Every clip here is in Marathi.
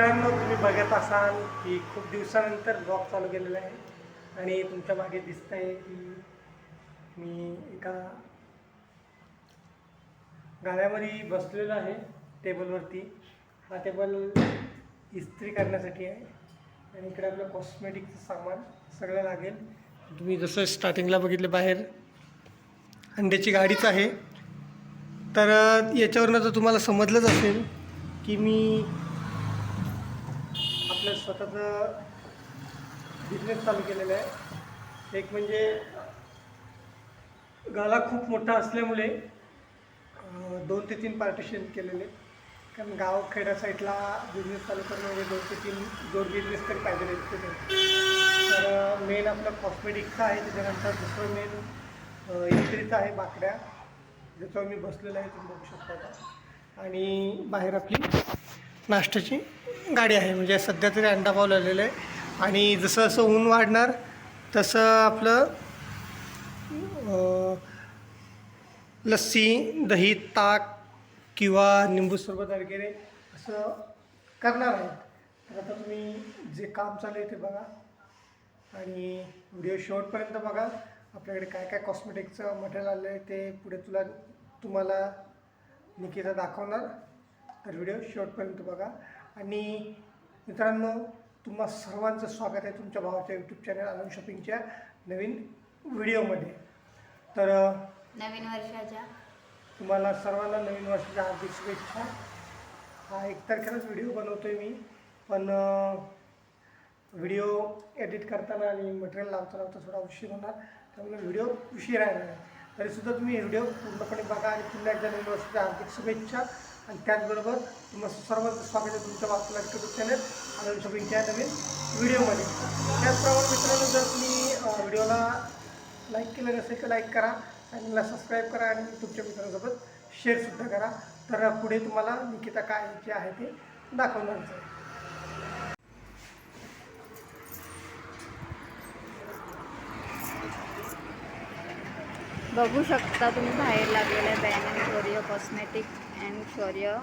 मित्रांनो तुम्ही बघत असाल की खूप दिवसानंतर ब्लॉग चालू केलेला आहे. आणि तुमच्या मागे दिसत आहे की मी एका गाड्यामध्ये बसलेलो आहे टेबलवरती. हा टेबल इस्त्री करण्यासाठी आहे. आणि इकडे आपलं कॉस्मेटिकचं सामान सगळं लागेल. तुम्ही जसं स्टार्टिंगला बघितलं बाहेर अंड्याची गाडीच आहे. तर याच्यावरनं तर तुम्हाला समजलंच असेल की मी आपलं स्वतःचं बिझनेस चालू केलेला आहे. एक म्हणजे गाला खूप मोठा असल्यामुळे दोन ते तीन पार्टिशन केलेले. कारण गाव खेड्या साईडला बिझनेस चालू करणं म्हणजे दोन ते तीन दोन बिझनेस तरी पाहिजे तिथे. तर मेन आपलं कॉस्मेटिकचा आहे त्याच्यानंतर दुसरं मेन इस्त्रीचा आहे बाकड्या. ज्याच्यावर मी बसलेलं आहे तुम्ही बघू शकता आणि बाहेर आपली नाश्त्याची. गाडी आहे. म्हणजे सध्या तरी अंडा पाव लावलेलं आहे. आणि जसं जसं ऊन वाढणार तसं आपलं लस्सी दही ताक किंवा निंबू सरबत वगैरे असं करणार आहे. तर आता तुम्ही जे काम चालू आहे ते बघा. आणि व्हिडिओ शेवटपर्यंत बघा. आपल्याकडे काय काय कॉस्मेटिकचं मटेरियल आलं आहे ते पुढे तुला तुम्हाला निकिता दाखवणार. तर व्हिडिओ शेवटपर्यंत बघा. आणि मित्रांनो तुम्हा सर्वांचं स्वागत आहे तुमच्या भावाच्या यूट्यूब चॅनल आनंद शॉपिंगच्या नवीन व्हिडिओमध्ये. तर नवीन वर्षाच्या. तुम्हाला सर्वांना नवीन वर्षाच्या हार्दिक शुभेच्छा. हा एक तारखेलाच व्हिडिओ बनवतो आहे मी पण व्हिडिओ एडिट करताना आणि मटेरियल लावता लावता थोडा उशीर होणार त्यामुळे व्हिडिओ उशीर आहे. तरीसुद्धा तुम्ही व्हिडिओ पूर्णपणे बघा आणि पुन्हा एकदा नवीन वर्षाच्या हार्दिक शुभेच्छा. आणि त्याचबरोबर तुम्हाला सर्वांचं स्वागत आहे तुमच्या वाचला यूट्यूब चॅनल आणि शॉपिंगच्या नवीन व्हिडिओमध्ये. त्याचप्रमाणे मित्रांनो जर तुम्ही व्हिडिओला लाईक केलं नसेल तर लाईक करा चॅनलला सबस्क्राईब करा आणि तुमच्या मित्रांसोबत शेअरसुद्धा करा. तर पुढे तुम्हाला निकिता काय जे आहे ते दाखवणार आहे. बघू शकता तुम्ही बाहेर लागलेल्या banner Oreo cosmetic. And Shaurya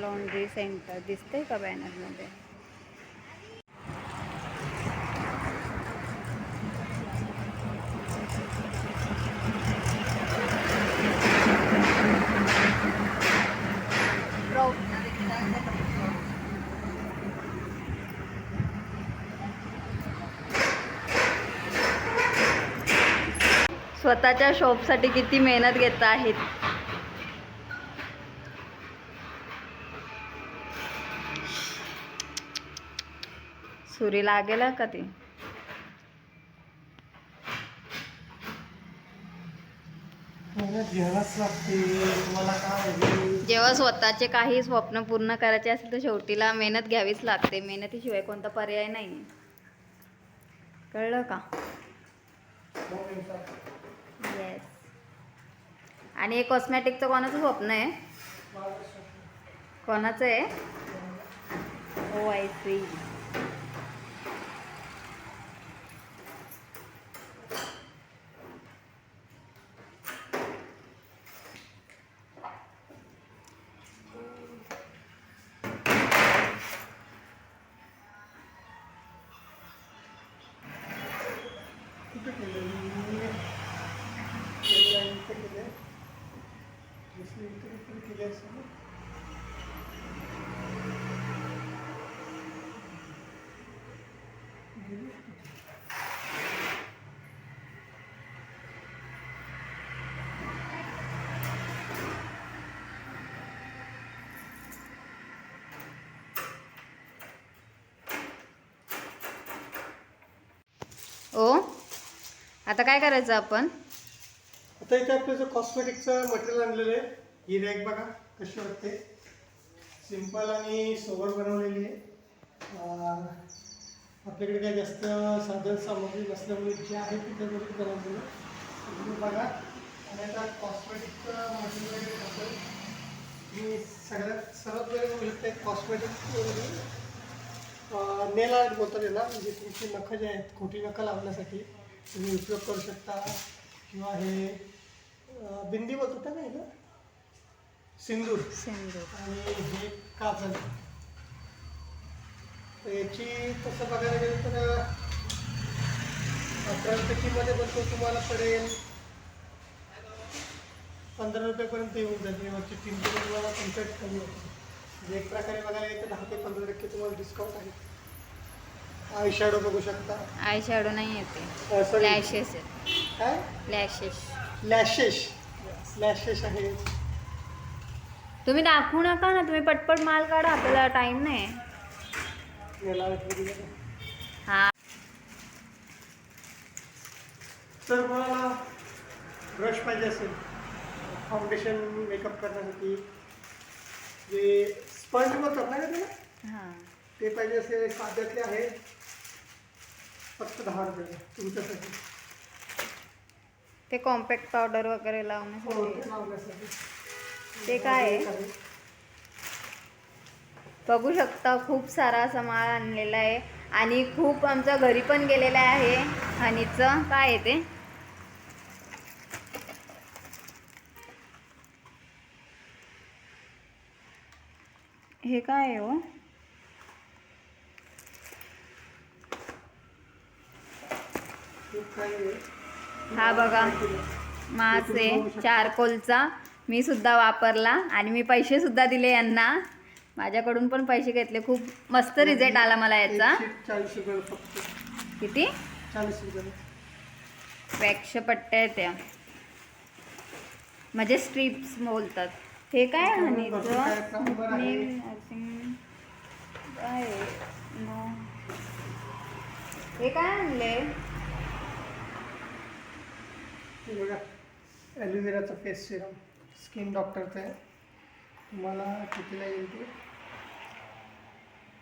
laundry centre दिसतंय का बॅनरमध्ये स्वतःच्या शॉपसाठी किती मेहनत घेत आहेत? सुरी लागेल का ती? जेव्हा स्वतःचे काही स्वप्न पूर्ण करायचे असेल तर शेवटीला मेहनत घ्यावीच लागते. मेहनतीशिवाय कोणता पर्याय नाही कळलं का? येस आणि हे कॉस्मॅटिकचं कोणाचं स्वप्न आहे? कोणाचं आहे? ओ आय सी कुठे केलं मी केलं इथं केलं दुसरी इथं कुठे केली असेल ना? गेली कुठे? ओ आता काय करायचं आपण? आता इथे आपलं जे कॉस्मेटिकचं मटेरियल आणलेलं आहे ही रॅक बघा कशी वाटते? सिंपल आणि सोबर बनवलेली आहे. आपल्याकडे काही जास्त साधन सामग्री नसल्यामुळे जे आहे तिथे बनवलेलं बघा आणि आता कॉस्मेटिकचं मटेरियल असेल मी सगळ्यात सर्वात पहिले बघू शकते कॉस्मेटिक नेल आर्ट बोलतात ना म्हणजे तुमची नखं जे आहेत खोटी नखं लावण्यासाठी. तुम्ही उपयोग करू शकता. किंवा हे बिंदी बोलतात ना याला सिंदूर. सिंदूर. आणि हे काजल. तर याची तसं बघायला गेलं तर अकरा रुपये किंमत बसतो तुम्हाला पडेल. पंधरा रुपयेपर्यंत येऊन जाईल. वरची तीन किलो तुम्हाला तुमच्या कमी होते एक प्रकारे बघायला गेलं तर दहा ते पंधरा टक्के तुम्हाला डिस्काउंट आहे. आय शॅडो बघू शकता? आय शॅडो नाही येते लॅशेस काय? लॅशेस लॅशेश लॅशेश आहे. तुम्ही दाखवू नका ना तुम्ही पटपट माल काढा आपल्याला टाइम नाही. हा. तर मला ब्रश पाहिजे असेल. फाउंडेशन मेकअप करण्यासाठी. जे स्पंज बोलतात ना हा. ते पाहिजे असेल. साध्यातले आहे. फक्त दहा रुपये तुमच्यासाठी. ते कॉम्पॅक्ट पावडर वगैरे हो, लावण्यासाठी ते लावण्यासाठी. ते काय? आहे? बघू शकता खूप सारा असा माल आणलेला आहे. आणि खूप आमच्या घरी पण गेलेला आहे. हनीचं काय आहे ते? हे काय आहे हो खूप काही आहे. हा बघा. मास आहे चारकोलचा मी सुद्धा वापरला आणि मी पैसे सुद्धा दिले यांना. माझ्याकडून पण पैसे घेतले. खूप मस्त रिझल्ट आला मला याचा. किती? वॅक्ष पट्ट्या आहेत त्या. म्हणजे स्ट्रिप्स बोलतात. हे काय. हे काय आणले हे बघा ॲलोवेराचं फेस सिरम स्किन डॉक्टरचं आहे तुम्हाला कितीला येईल ते?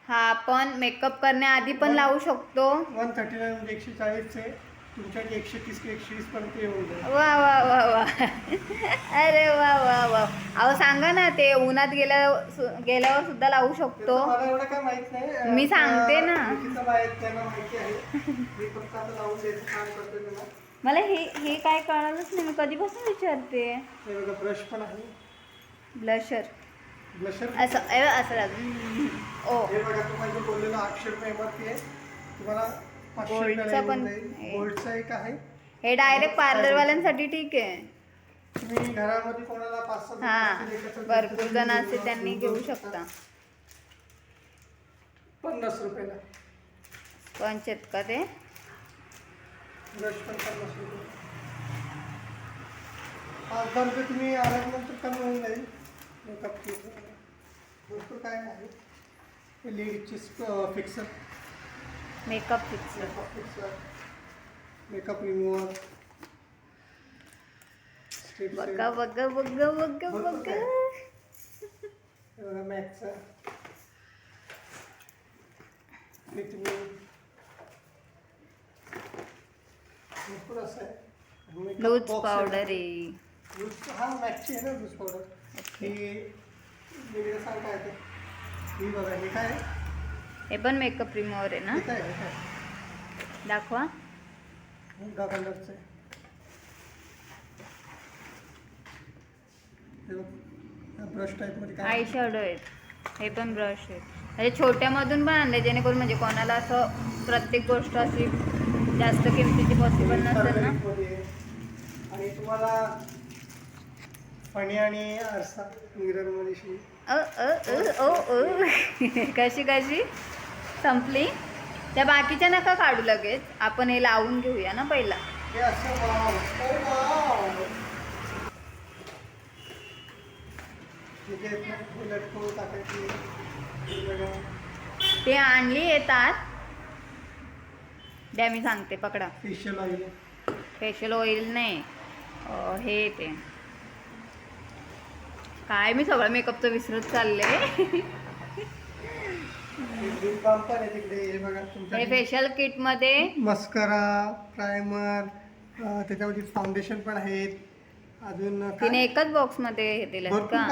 हा आपण मेकअप करण्याआधी पण लावू शकतो. वन थर्टी नाईन म्हणजे एकशे चाळीसचे. तुमच्याकडे एकशे तीस ते एकशे वीसपर्यंत येऊन जाईल. वा वा वा वा. अरे वा वा वा. अहो सांगा ना ते उन्हात गेल्या गेल्यावर सुद्धा लावू शकतो. त्याचं मला एवढं काय माहीत नाही. मी सांगते ना. आहेत, त्यांना माहिती आहे. मी फक्त आता लावून द्यायचं काम करते त्यांना. मला हे हे काय कळालंच नाही मी कधीपासून विचारते? हे बघा ब्रश पण आहे. ब्लशर. ब्लशर असं असं. ओ. हे बघा तुम्हाला जे बोललेलं आठशे रुपये एम आर पी आहे. तुम्हाला पाचशे गोल्डचा रुपयाला पण येऊन जाईल आहे. गोल्डचा एक आहे. हे डायरेक्ट पार्लरवाल्यांसाठी ठीक आहे. तुम्ही घरामध्ये कोणाला पाच सहा हा एकत्र भरपूर जण असते त्यांनी घेऊ शकता. पन्नास रुपयाला. पंच आहेत का ते ब्रश पण पन्नास रुपये पाच दहा रुपये तुम्ही आल्यानंतर कमी होऊन जाईल मेकअप भरपूर काय आहे लेडीजची fixer makeup fix makeup fixer makeup remover बघा बघा बघा बघा बघा. काय. हे बघा मॅक्सचा भरपूर असं आहे Makeup लूज. पावडर आहे. लूज हा मॅक्सची आहे ना लूज पावडर ही वेगळं ही बघा हे काय? हे पण मेकअप रिमूव्हर आहे ना? हे काय आहे? हे काय? दाखवा. मुगा कलरचं आहे. ब्रश टाईपमध्ये काय? आय शॅडो आहेत. हे पण ब्रश आहेत. म्हणजे छोट्यामधून पण आणले जेणेकरून म्हणजे कोणाला असं प्रत्येक गोष्ट अशी जास्त किमतीची पॉसिबल नसेल ना. आणि तुम्हाला फणी आणि आरसा मिररमध्ये शी. अ, अ, अ, ओ, ओ. कशी कशी? संपली? त्या बाकीच्या नका काढू लगेच. आपण हे लावून घेऊया ना पहिला. हे. ते आणली येतात. द्या मी सांगते पकडा. फेशियल ऑइल फेशियल ऑइल नाही. हे ते. काय मी सगळं मेकअपचं विसरत चालले. हे फेशियल किटमध्ये. मस्करा प्रायमर त्याच्यामध्ये फाउंडेशन पण आहेत. अजून? तिने एकच बॉक्समध्ये हे दिलं का?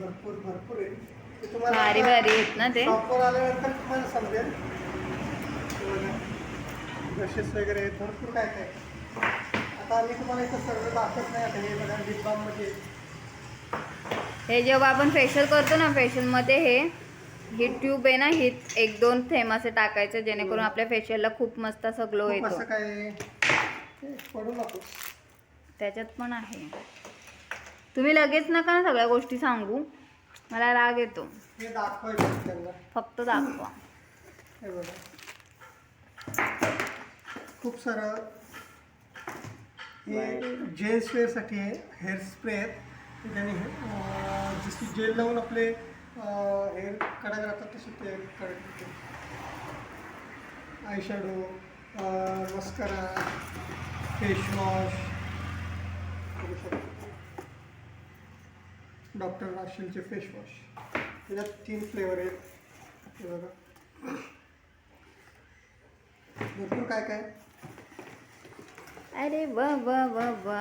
भरपूर भरपूर भारी भारी आहेत ना ते. आल्यानंतर तुम्हाला समजेल. ब्रशेस वगैरे भरपूर काय काय. आता आम्ही तुम्हाला इथं सर्व दाखवत नाही आता हे बघा लिप बाममध्ये हे जेव्हा आपण फेशियल करतो ना फेशियलमध्ये हे ही ट्यूब आहे ना ही एक दोन थेंब असे टाकायचे जेणेकरून आपल्या फेशियलला खूप मस्त असं ग्लो खूप येतो. असं काय ते पडू नको. त्याच्यात पण आहे. तुम्ही लगेच नका ना सगळ्या गोष्टी सांगू. मला राग येतो. हे दाखवायचं त्यांना. फक्त दाखवा. हे बघा. खूप सारं हे जेल स्प्रेसाठी आहे हेअर स्प्रे आहेत. ते जसे जशी जेल लावून आपले हेअर कडक राहतात तसे ते कडक eyeshadow mascara mascara facewash doctor राशीलचे face wash त्याच्यात तीन फ्लेवर आहेत. बघा. भरपूर काय काय? अरे वा वा वा वा.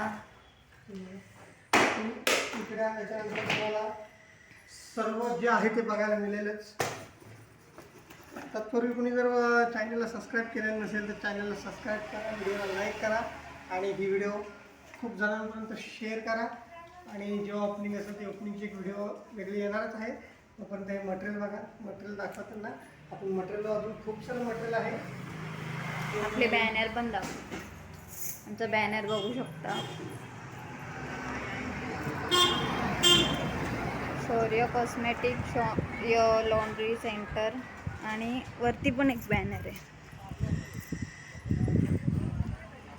इकडे याच्यानंतर तुम्हाला सर्व जे आहे ते बघायला मिळेलच. तत्पूर्वी कुणी जर चॅनलला सबस्क्राईब केलेलं नसेल तर चॅनलला सबस्क्राईब करा व्हिडिओला लाईक करा आणि ही व्हिडिओ खूप जणांपर्यंत शेअर करा. आणि जेव्हा ओपनिंग असेल ते ओपनिंगची एक व्हिडिओ वेगळी येणारच आहे. तोपर्यंत हे मटेरियल बघा. मटेरियल दाखवताना आपण मटेरियल अजून खूप सारं मटेरियल आहे. आपले बॅनर पण दाखव. आमचा बॅनर बघू शकता. शौर्य कॉस्मेटिक शॉ लॉन्ड्री सेंटर आणि वरती पण एक बॅनर आहे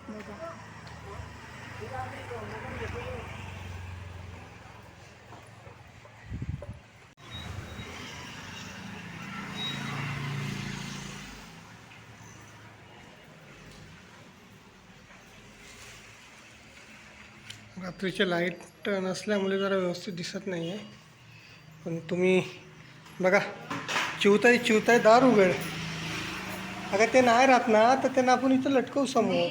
बघा. रात्रीचे लाइट नसल्यामुळे जरा व्यवस्थित दिसत नाही आहे पण तुम्ही बघा चिवताय चिवताय दार उघड. अगं ते नाही राहत ना तर त्यांना आपण इथं लटकवू समोर.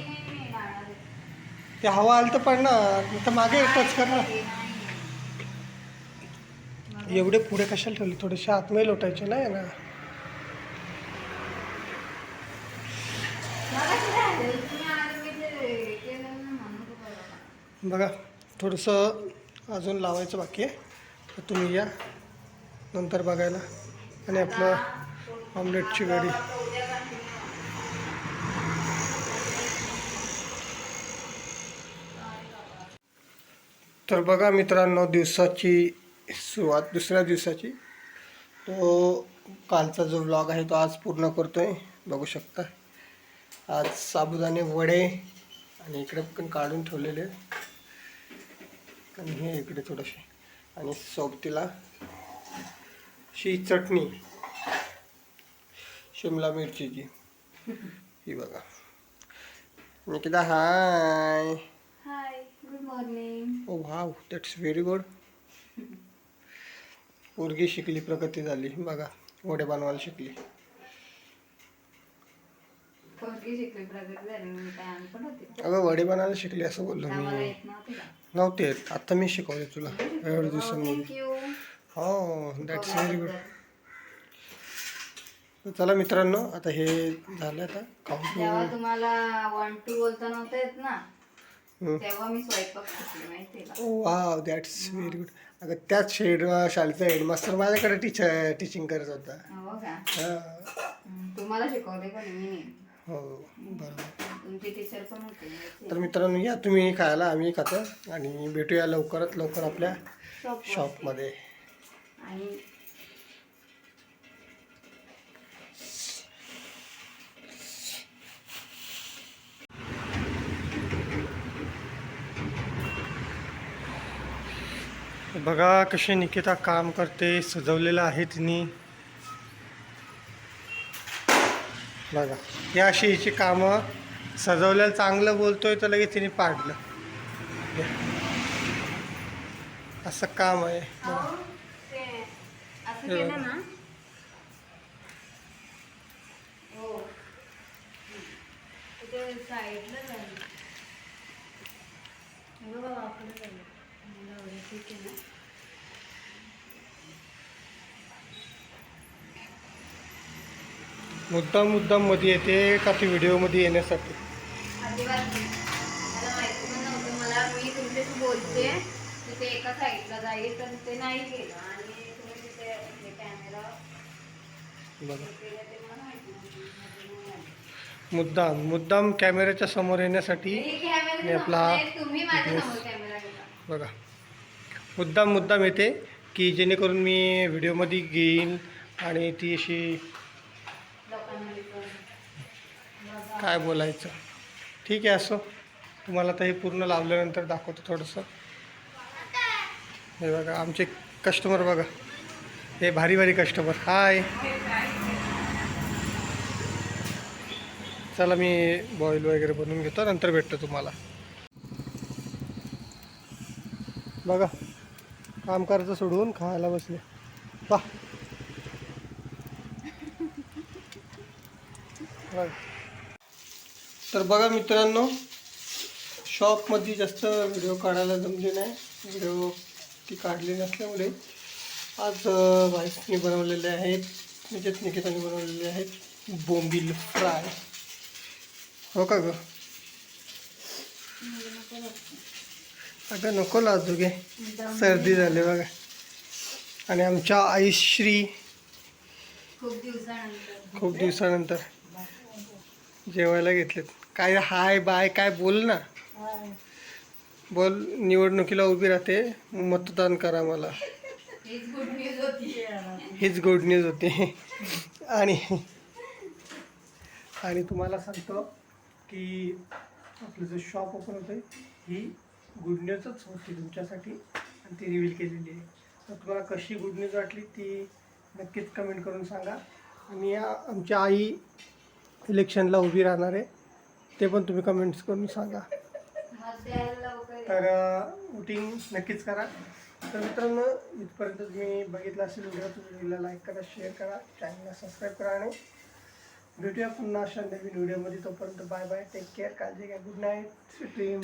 ते हवा आलं तर पडणार तर मागे टच कर ना एवढे पुढे कशाला ठेवले? थोडेसे आतमध्ये लोटायचे नाही ना बघा थोडंसं अजून लावायचं बाकी आहे. तुम्ही या. नंतर बघायला. आणि आपलं ऑमलेटची गाडी तर बघा मित्रांनो दिवसाची सुरुवात दुसऱ्या दिवसाची. तो कालचा जो व्लॉग आहे तो आज पूर्ण करतो आहे बघू शकता. आज साबुदाणे वडे आणि इकडे पण काढून ठेवलेले आणि हे इकडे थोडेसे. आणि सोबतीला शी चटणी. शिमला मिरचीची. ही बघा. Nikita hi. Hi good morning oh wow that's very good पोरगी शिकली प्रगती झाली. बघा वडे बनवायला शिकली. पोरगी शिकली प्रगती झाली मी काय आम्ही पण होते. अगं वडे बनवायला शिकली असं बोललो आम्हाला मी येत नव्हते का? नव्हते येत. आता मी शिकवले तुला. एवढ्या दिवसांमध्ये थँक्यू हो दॅट्स व्हेरी गुड चला मित्रांनो आता हे झालं आता. जेव्हा तुम्हाला वन टू बोलता नव्हतं येत ना हम्म. तेव्हा मी स्वयंपाक शिकले माहितीये का? वाव दॅट्स व्हेरी गुड अगं त्याच शेड शाळेचा हेडमास्टर माझ्याकडे टीचर टीचिंग करत होता. हो का? हा. हम्म, तुम्हाला शिकवले मी नाही. हो बरोबर. तर मित्रांनो या तुम्ही खायला आम्ही खातो आणि भेटूया लवकरात लवकर आपल्या. शॉपमध्ये आणि बघा कशी निकिता काम करते सजवलेलं आहे तिने बघा. या अशी हिची कामं सजवलेलं चांगलं बोलतोय तर लगेच तिने पाडलं. असं काम आहे. बघा. ते असं हे केलं बघा. ना हो तिथे साईडला झालं हे बघा वाकडं झालं मला एवढं ठीक आहे ना मुद्दाम मुद्दाममध्ये येते का ती व्हिडिओमध्ये येण्यासाठी? अजिबात नाही. मला माहिती पण नव्हतं. मला मी तुमच्याशी बोलते. तिथे एका साईडला जाईल तर ते नाही केलं. आणि तुम्ही तिथे कॅमेरा बघा केलं ते मला माहिती नव्हतं. म्हणजे नाही. मुद्दाम मुद्दाम कॅमेऱ्याच्या समोर येण्यासाठी हे आपला समोर- तुम्ही माझ्यासमोर कॅमेरा घेता. बघा. मुद्दाम मुद्दाम येते की जेणेकरून मी व्हिडिओमध्ये घेईन आणि ती अशी काय बोलायचं? ठीक आहे असो. तुम्हाला तर हे पूर्ण लावल्यानंतर दाखवतो थोडंसं. हे बघा आमचे कस्टमर बघा. हे भारी भारी कस्टमर हाय चला मी बॉईल वगैरे बनवून घेतो नंतर भेटतो तुम्हाला. बघा काम करायचं सोडून खायला बसले. वा बघा. तर बघा मित्रांनो शॉपमध्ये जास्त व्हिडिओ काढायला जमले नाही. व्हिडिओ ती काढली नसल्यामुळे आज भाईसने बनवलेले आहेत निकेत निकेताने बनवलेले आहेत बोंबील फ्राय. हो का ग? अगं नको लाजू घे सर्दी झाली बघा. आणि आमच्या आईश्री खूप दिवसानंतर जेवायला घेतलेत. काय हाय बाय काय बोल ना. बोल निवडणुकीला उभी राहते. मतदान करा मला. हीच गुड न्यूज होती. हीच गुड न्यूज होती. आणि आणि तुम्हाला सांगतो की आपलं जे शॉप ओपन होतं ही गुड न्यूजच होती तुमच्यासाठी. आणि ती रिव्हील केलेली आहे. तर तुम्हाला कशी गुड न्यूज वाटली ती नक्कीच कमेंट करून सांगा. आणि या आमच्या आई इलेक्शनला उभी राहणार आहे. ते पण तुम्ही कमेंट्स करून सांगा. तर वोटिंग नक्कीच करा. तर मित्रांनो इथपर्यंत तुम्ही बघितलं असेल व्हिडिओ तुम्ही व्हिडिओला लाईक करा शेअर करा चॅनलला सबस्क्राईब करा आणि भेटूया पुन्हा अशा नवीन व्हिडिओमध्ये तोपर्यंत बाय बाय टेक केअर काळजी घ्या. Good night dream